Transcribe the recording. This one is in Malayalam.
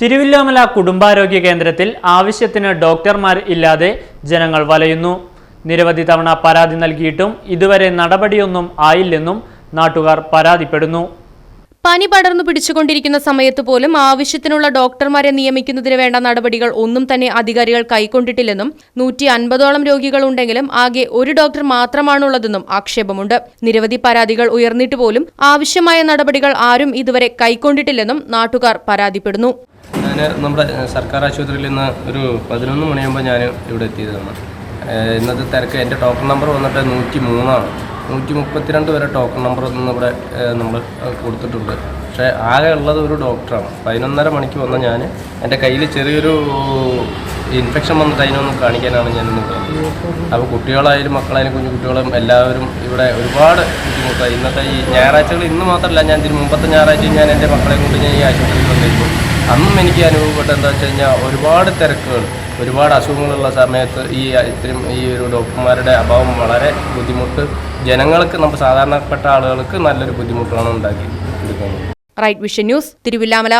തിരുവില്ലാമല കുടുംബാരോഗ്യ കേന്ദ്രത്തിൽ ആവശ്യത്തിന് ഡോക്ടർമാർ ഇല്ലാതെ ജനങ്ങൾ വലയുന്നു. നിരവധി തവണ പരാതി നൽകിയിട്ടും ഇതുവരെ നടപടിയൊന്നും ആയില്ലെന്നും നാട്ടുകാർ പരാതിപ്പെടുന്നു. പനി പടർന്നു പിടിച്ചുകൊണ്ടിരിക്കുന്ന സമയത്ത് പോലും ആവശ്യത്തിനുള്ള ഡോക്ടർമാരെ നിയമിക്കുന്നതിന് വേണ്ട നടപടികൾ ഒന്നും തന്നെ അധികാരികൾ കൈക്കൊണ്ടിട്ടില്ലെന്നും നൂറ്റി അൻപതോളം രോഗികളുണ്ടെങ്കിലും ആകെ ഒരു ഡോക്ടർ മാത്രമാണുള്ളതെന്നും ആക്ഷേപമുണ്ട്. നിരവധി പരാതികൾ ഉയർന്നിട്ട് പോലും ആവശ്യമായ നടപടികൾ ആരും ഇതുവരെ കൈക്കൊണ്ടിട്ടില്ലെന്നും നാട്ടുകാർ പരാതിപ്പെടുന്നു. ഞാൻ നമ്മുടെ സർക്കാർ ആശുപത്രിയിൽ നിന്ന് ഒരു പതിനൊന്ന് മണിയാകുമ്പോൾ ഞാൻ ഇവിടെ എത്തിയതാണ്. ഇന്നത്തെ തിരക്ക് എന്റെ ടോക്കൺ നമ്പർ വന്നിട്ട് നൂറ്റി മൂന്നാണ് നൂറ്റി മുപ്പത്തിരണ്ട് വരെ ടോക്കൺ നമ്പർ ഒന്നും ഇവിടെ നമ്മൾ കൊടുത്തിട്ടുണ്ട്. പക്ഷേ ആകെ ഉള്ളത് ഒരു ഡോക്ടറാണ്. പതിനൊന്നര മണിക്ക് വന്ന ഞാൻ എന്റെ കയ്യിൽ ചെറിയൊരു ഇൻഫെക്ഷൻ വന്നിട്ട് അതിനൊന്ന് കാണിക്കാനാണ് ഇന്ന് ഇവിടെ അപ്പോൾ കുട്ടികളായാലും മക്കളായാലും കുഞ്ഞു കുട്ടികളും എല്ലാവരും ഇവിടെ ഒരുപാട് ബുദ്ധിമുട്ടായി ഇന്നത്തെ ഈ ഞായറാഴ്ചകൾ ഇന്ന് മാത്രമല്ല ഞാൻ ഇതിന് മുമ്പത്തെ ഞായറാഴ്ച ഞാൻ എന്റെ മക്കളെ കൊണ്ട് ഞാൻ ഈ ആശുപത്രിയിൽ വന്നിരുന്നു. അന്നും എനിക്ക് അനുഭവപ്പെട്ട എന്താ വെച്ച് കഴിഞ്ഞാൽ ഒരുപാട് തിരക്കുകൾ ഒരുപാട് അസുഖങ്ങളുള്ള സമയത്ത് ഈ ഇത്രയും ഈ ഒരു ഡോക്ടർമാരുടെ അഭാവം വളരെ ബുദ്ധിമുട്ട്. ജനങ്ങൾക്ക് നമ്മൾ സാധാരണപ്പെട്ട ആളുകൾക്ക് നല്ലൊരു ബുദ്ധിമുട്ടാണ് ഉണ്ടാക്കി റൈറ്റ് വിഷൻ ന്യൂസ് തിരുവില്ലാമല